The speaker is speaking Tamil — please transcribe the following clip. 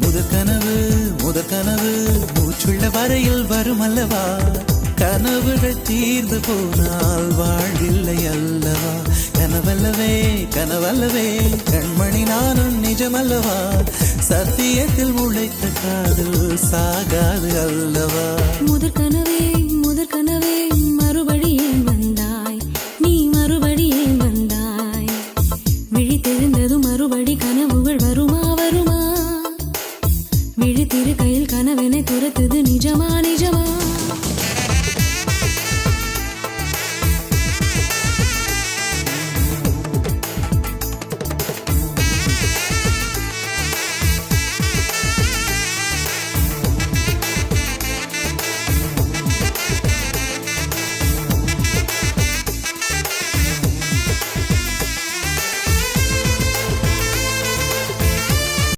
முதற் கனவு முதற் கனவு மூச்சுள்ள வரையில் வரும் அல்லவா? கனவுகள் தீர்ந்து போனால் வாழ்வில்லை அல்லவா? கனவல்லவே கனவல்லவே கண்மணி நானும் நிஜமல்லவா? சத்தியத்தில் உழைத்த காதல் சாகாது அல்லவா? முதற்கனவே திருக்கையில் விழித்திருக்கையில் துரத்துது நிஜமானே